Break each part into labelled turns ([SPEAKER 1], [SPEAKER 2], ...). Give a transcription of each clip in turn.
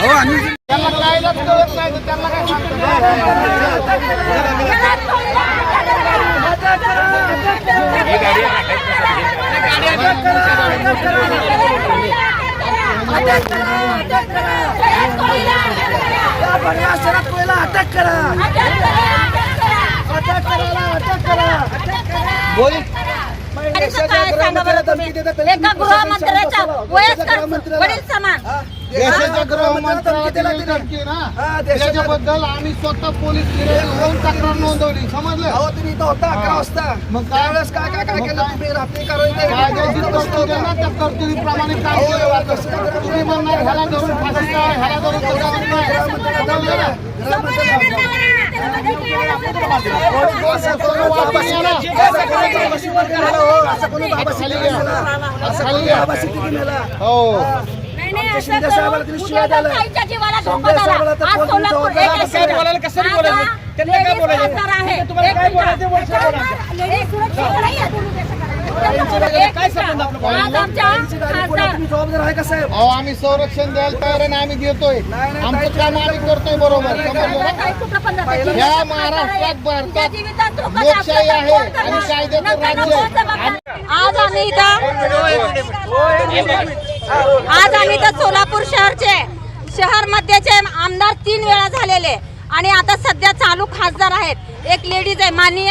[SPEAKER 1] हो आणि अटक करा अटक करा अटक करा बोल
[SPEAKER 2] काय सांगा बरं तुम्ही? एका गृहमंत्र्याच्या वयस्कर वडील समान.
[SPEAKER 3] देशाच्या गृहमंत्र्याला
[SPEAKER 1] हा,
[SPEAKER 3] त्याच्याबद्दल आम्ही स्वतः पोलीस जाऊन तक्रार नोंदवली. समजलं?
[SPEAKER 1] अहो तुम्ही इथं होता अकरा वाजता.
[SPEAKER 3] मग काय?
[SPEAKER 1] त्यावेळेस काय काय काय केलं तुम्ही? रात्री.
[SPEAKER 3] कायद्याची तरतूद आहे ना त्या तरतुदीप्रमाणे काम केलं? तुम्ही म्हणणार ह्याला धरून फाशी काय ह्याला धरून
[SPEAKER 1] हो. असं कोणी बाबाशी
[SPEAKER 3] खाली
[SPEAKER 1] वर
[SPEAKER 3] घ्या.
[SPEAKER 1] गेलेलं. असं
[SPEAKER 3] खाली
[SPEAKER 1] कोणी
[SPEAKER 3] घ्या.
[SPEAKER 1] बाबाशी किती गेला
[SPEAKER 3] हो
[SPEAKER 2] नाही,
[SPEAKER 1] शिंदे
[SPEAKER 2] असं
[SPEAKER 1] साहेबाला
[SPEAKER 2] करून
[SPEAKER 1] तुम्ही शिव्या द्यायला.
[SPEAKER 2] ताईच्या जीवाला धोका
[SPEAKER 1] शिंदे
[SPEAKER 2] झाला.
[SPEAKER 1] साहेबाला तर
[SPEAKER 2] आज
[SPEAKER 1] कोण
[SPEAKER 2] सोलापूर
[SPEAKER 1] तुमचं
[SPEAKER 2] एक
[SPEAKER 1] होतं?
[SPEAKER 2] असेल.
[SPEAKER 1] कसं
[SPEAKER 4] बोलायला, कसं
[SPEAKER 2] आता
[SPEAKER 4] बोलायचं? त्यांना काय
[SPEAKER 2] ladies
[SPEAKER 4] बोलायचं?
[SPEAKER 2] खासदार आहे.
[SPEAKER 4] तुम्हाला काय
[SPEAKER 2] एक
[SPEAKER 4] बोलायचं?
[SPEAKER 3] आम्ही संरक्षण द्यायला तयार आहे आम्ही देतोय. आमचं काम आम्ही करतोय बरोबर. ह्या महाराष्ट्रात भारतात लोकशाही आहे? आणि कायद्याचं राज्य.
[SPEAKER 2] आज आम्ही इथं आज आम्ही इथं सोलापूर शहरचे शहर मध्येचे आमदार तीन वेळा झालेले. आणि आता सध्या चालू खासदार आहेत. एक लेडीज आहे माननीय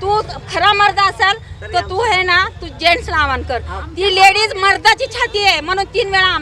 [SPEAKER 2] तू खरा मर्द असेल तर तू आहे ना तू जेंट्सला आव्हान कर. ती लेडीज मर्दाची छाती आहे म्हणून तीन वेळा